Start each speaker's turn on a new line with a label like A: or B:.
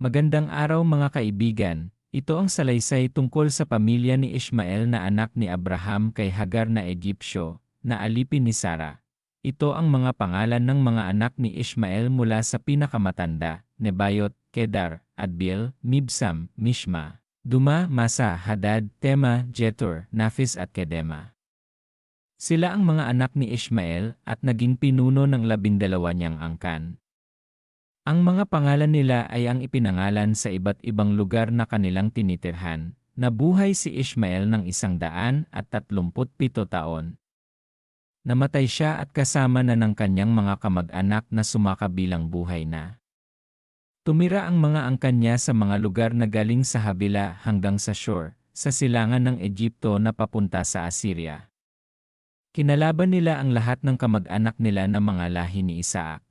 A: Magandang araw mga kaibigan, ito ang salaysay tungkol sa pamilya ni Ishmael na anak ni Abraham kay Hagar na Egyptyo, na alipin ni Sarah. Ito ang mga pangalan ng mga anak ni Ishmael mula sa pinakamatanda, Nebayot, Kedar, Adbil, Mibsam, Mishma, Duma, Masa, Hadad, Tema, Jetur, Nafis at Kedema. Sila ang mga anak ni Ishmael at naging pinuno ng labindalawa niyang angkan. Ang mga pangalan nila ay ang ipinangalan sa iba't ibang lugar na kanilang tinitirhan. Nabuhay si Ishmael ng isang daan at tatlumput pito taon. Namatay siya at kasama na ng kanyang mga kamag-anak na sumakabilang buhay na. Tumira ang mga angkan niya sa mga lugar na galing sa Habila hanggang sa shore, sa silangan ng Egypto na papunta sa Assyria. Kinalaban nila ang lahat ng kamag-anak nila na mga lahi ni Isaac.